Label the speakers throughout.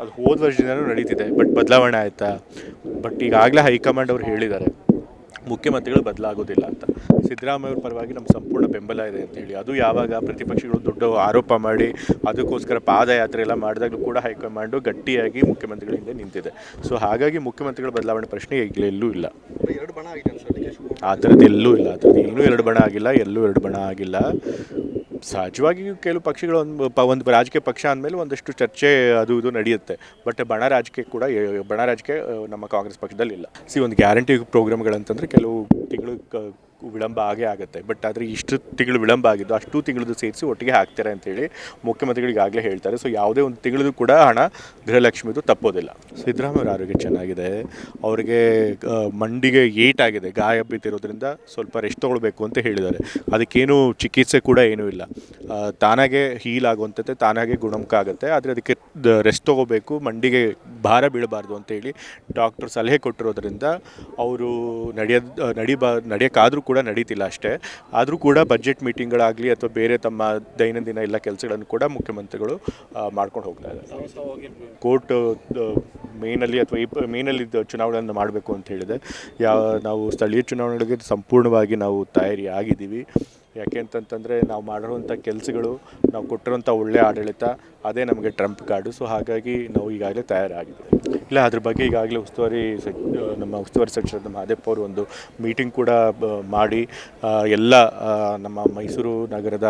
Speaker 1: ಅದು ಹೋದ ವರ್ಷದಿಂದನೂ ನಡೀತಿದೆ ಬಟ್ ಬದಲಾವಣೆ ಆಯಿತಾ? ಬಟ್ ಈಗಾಗಲೇ ಹೈಕಮಾಂಡ್ ಅವರು ಹೇಳಿದ್ದಾರೆ ಮುಖ್ಯಮಂತ್ರಿಗಳು ಬದಲಾಗೋದಿಲ್ಲ ಅಂತ. ಸಿದ್ದರಾಮಯ್ಯ ಅವ್ರ ಪರವಾಗಿ ನಮ್ಮ ಸಂಪೂರ್ಣ ಬೆಂಬಲ ಇದೆ ಅಂತೇಳಿ ಅದು ಯಾವಾಗ ಪ್ರತಿಪಕ್ಷಗಳು ದೊಡ್ಡ ಆರೋಪ ಮಾಡಿ ಅದಕ್ಕೋಸ್ಕರ ಪಾದಯಾತ್ರೆ ಎಲ್ಲ ಮಾಡಿದಾಗಲೂ ಕೂಡ ಹೈಕಮಾಂಡು ಗಟ್ಟಿಯಾಗಿ ಮುಖ್ಯಮಂತ್ರಿಗಳ ಹಿಂದೆ ನಿಂತಿದೆ. ಸೊ ಹಾಗಾಗಿ ಮುಖ್ಯಮಂತ್ರಿಗಳ ಬದಲಾವಣೆ ಪ್ರಶ್ನೆ ಎಲ್ಲೂ ಇಲ್ಲ. ಆ ಥರದ್ದು ಎಲ್ಲೂ ಇಲ್ಲ. ಆ ಥರದ್ದು ಇನ್ನೂ ಎರಡು ಬಣ ಆಗಿಲ್ಲ ಎಲ್ಲೂ ಎರಡು ಬಣ ಆಗಿಲ್ಲ. ಸಹಜವಾಗಿ ಕೆಲವು ಪಕ್ಷಗಳು ಒಂದು ಪ, ಒಂದು ರಾಜಕೀಯ ಪಕ್ಷ ಅಂದಮೇಲೆ ಒಂದಷ್ಟು ಚರ್ಚೆ, ಅದು ಇದು ನಡೆಯುತ್ತೆ. ಬಟ್ ಬಣ ರಾಜಕೀಯ ಕೂಡ ಬಣ ರಾಜಕೀಯ ನಮ್ಮ ಕಾಂಗ್ರೆಸ್ ಪಕ್ಷದಲ್ಲಿ ಇಲ್ಲ ಸಿ ಒಂದು ಗ್ಯಾರಂಟಿ ಪ್ರೋಗ್ರಾಮ್ಗಳಂತಂದರೆ ಕೆಲವು ತಿಂಗಳು ವಿಳಂಬ ಆಗೇ ಆಗುತ್ತೆ. ಬಟ್ ಆದರೆ ಇಷ್ಟು ತಿಂಗಳು ವಿಳಂಬ ಆಗಿದ್ದು ಅಷ್ಟು ತಿಂಗಳದ್ದು ಸೇರಿಸಿ ಒಟ್ಟಿಗೆ ಹಾಕ್ತಾರೆ ಅಂತೇಳಿ ಮುಖ್ಯಮಂತ್ರಿಗಳು ಈಗಾಗಲೇ ಹೇಳ್ತಾರೆ. ಸೊ ಯಾವುದೇ ಒಂದು ತಿಂಗಳದ್ದು ಕೂಡ ಹಣ ಗೃಹಲಕ್ಷ್ಮಿದು ತಪ್ಪೋದಿಲ್ಲ. ಸಿದ್ದರಾಮಯ್ಯ ಆರೋಗ್ಯ ಚೆನ್ನಾಗಿದೆ. ಅವರಿಗೆ ಮಂಡಿಗೆ ಏಟ್ ಆಗಿದೆ ಗಾಯ ಬಿದ್ದಿರೋದ್ರಿಂದ ಸ್ವಲ್ಪ ರೆಸ್ಟ್ ತೊಗೊಳ್ಬೇಕು ಅಂತ ಹೇಳಿದ್ದಾರೆ. ಅದಕ್ಕೇನು ಚಿಕಿತ್ಸೆ ಕೂಡ ಏನೂ ಇಲ್ಲ. ತಾನಾಗೆ ಹೀಲ್ ಆಗುವಂಥದ್ದೇ ತಾನಾಗೆ ಗುಣಮುಖ ಆಗುತ್ತೆ. ಆದರೆ ಅದಕ್ಕೆ ರೆಸ್ಟ್ ತೊಗೋಬೇಕು ಮಂಡಿಗೆ ಭಾರ ಬೀಳಬಾರ್ದು ಅಂತೇಳಿ ಡಾಕ್ಟರ್ ಸಲಹೆ ಕೊಟ್ಟಿರೋದ್ರಿಂದ ಅವರು ನಡೆಯೋದು ನಡಿಬಾ, ನಡೆಯೋಕ್ಕಾದರೂ ಕೂಡ ನಡೀತಿಲ್ಲ ಅಷ್ಟೇ. ಆದರೂ ಕೂಡ ಬಜೆಟ್ ಮೀಟಿಂಗ್ಗಳಾಗಲಿ ಅಥವಾ ಬೇರೆ ತಮ್ಮ ದೈನಂದಿನ ಎಲ್ಲ ಕೆಲಸಗಳನ್ನು ಕೂಡ ಮುಖ್ಯಮಂತ್ರಿಗಳು ಮಾಡ್ಕೊಂಡು ಹೋಗ್ತಾ ಇದ್ದಾರೆ. ಕೋರ್ಟ್ ಮೇನಲ್ಲಿ ಅಥವಾ ಈ ಮೇನಲ್ಲಿ ಚುನಾವಣೆಯನ್ನು ಮಾಡಬೇಕು ಅಂತ ಹೇಳಿದೆ. ಯಾವ ನಾವು ಸ್ಥಳೀಯ ಚುನಾವಣೆಗಳಿಗೆ ಸಂಪೂರ್ಣವಾಗಿ ನಾವು ತಯಾರಿ ಆಗಿದ್ದೀವಿ ಯಾಕೆ ಅಂತಂತಂದರೆ ನಾವು ಮಾಡಿರುವಂಥ ಕೆಲಸಗಳು, ನಾವು ಕೊಟ್ಟಿರುವಂಥ ಒಳ್ಳೆಯ ಆಡಳಿತ, ಅದೇ ನಮಗೆ ಟ್ರಂಪ್ ಕಾರ್ಡು ಸೊ ಹಾಗಾಗಿ ನಾವು ಈಗಾಗಲೇ ತಯಾರಾಗಿದೆ ಇಲ್ಲ, ಅದ್ರ ಬಗ್ಗೆ ಈಗಾಗಲೇ ಉಸ್ತುವಾರಿ ನಮ್ಮ ಉಸ್ತುವಾರಿ ಸಚಿವರಾದ ಮಹದೇವ್ ಅವರು ಒಂದು ಮೀಟಿಂಗ್ ಕೂಡ ಮಾಡಿ ಎಲ್ಲ ನಮ್ಮ ಮೈಸೂರು ನಗರದ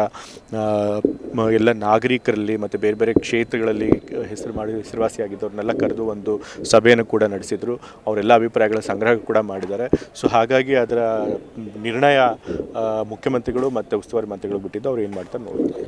Speaker 1: ಎಲ್ಲ ನಾಗರಿಕರಲ್ಲಿ ಮತ್ತು ಬೇರೆ ಬೇರೆ ಕ್ಷೇತ್ರಗಳಲ್ಲಿ ಹೆಸರು ಮಾಡಿ ಹೆಸರುವಾಸಿಯಾಗಿದ್ದವ್ರನ್ನೆಲ್ಲ ಕರೆದು ಒಂದು ಸಭೆಯನ್ನು ಕೂಡ ನಡೆಸಿದರು. ಅವರೆಲ್ಲ ಅಭಿಪ್ರಾಯಗಳ ಸಂಗ್ರಹ ಕೂಡ ಮಾಡಿದ್ದಾರೆ. ಸೊ ಹಾಗಾಗಿ ಅದರ ನಿರ್ಣಯ ಮುಖ್ಯಮಂತ್ರಿಗಳು ಮತ್ತು ಉಸ್ತುವಾರಿ ಮಂತ್ರಿಗಳು ಬಿಟ್ಟಿದ್ದು ಅವ್ರು ಏನು ಮಾಡ್ತಾರೆ ನೋಡ್ತಾರೆ.